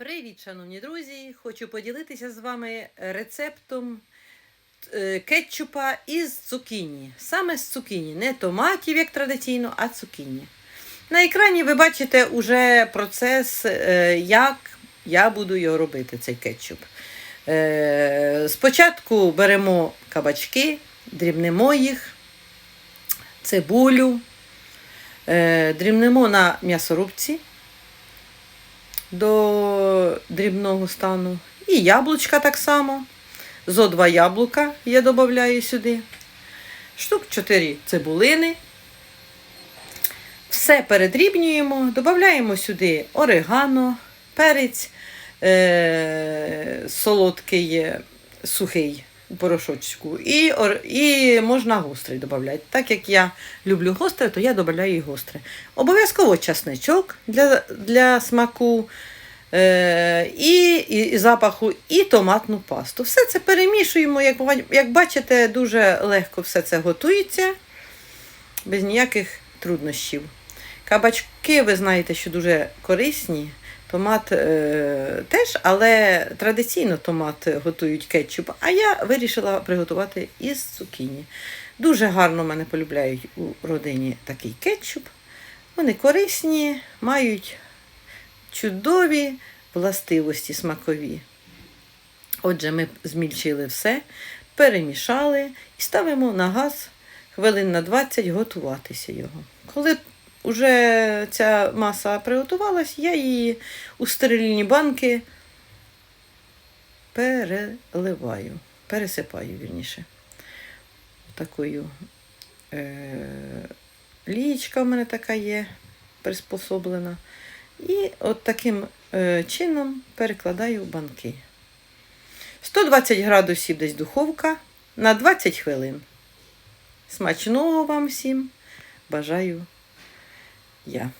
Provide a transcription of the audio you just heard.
Привіт, шановні друзі! Хочу поділитися з вами рецептом е, кетчупа із цукіні. Саме з цукіні, не томатів, як традиційно, а цукіні. На екрані ви бачите уже процес, е, як я буду його робити, цей кетчуп. Е, Спочатку беремо кабачки, дрібнемо їх, цибулю, дрібнемо на м'ясорубці до дрібного стану. І яблучка так само. Зо два яблука я додаю сюди. Штук 4 цибулини. Все передрібнюємо, додаємо сюди орегано, перець е- солодкий, е, сухий порошочку. І, і можна гострий додати. Так як я люблю гостре, то я додаю і гостре. Обов'язково часничок для, для смаку. Е, і, і, запаху, і томатну пасту. Все це перемішуємо, як, як бачите, дуже легко все це готується, без ніяких труднощів. Кабачки, ви знаєте, що дуже корисні. Томат е, теж, але традиційно томат готують кетчуп, а я вирішила приготувати із цукіні. Дуже гарно мене полюбляють у родині такий кетчуп. Вони корисні, мають чудові властивості смакові. Отже, ми змільчили все, перемішали і ставимо на газ хвилин на 20 готуватися його. Коли вже ця маса приготувалась, я її у стерильні банки переливаю, пересипаю вірніше. Такою е- лієчка в мене така є приспособлена. І от таким е, чином перекладаю банки. 120 градусів десь духовка на 20 хвилин. Смачного вам всім бажаю я.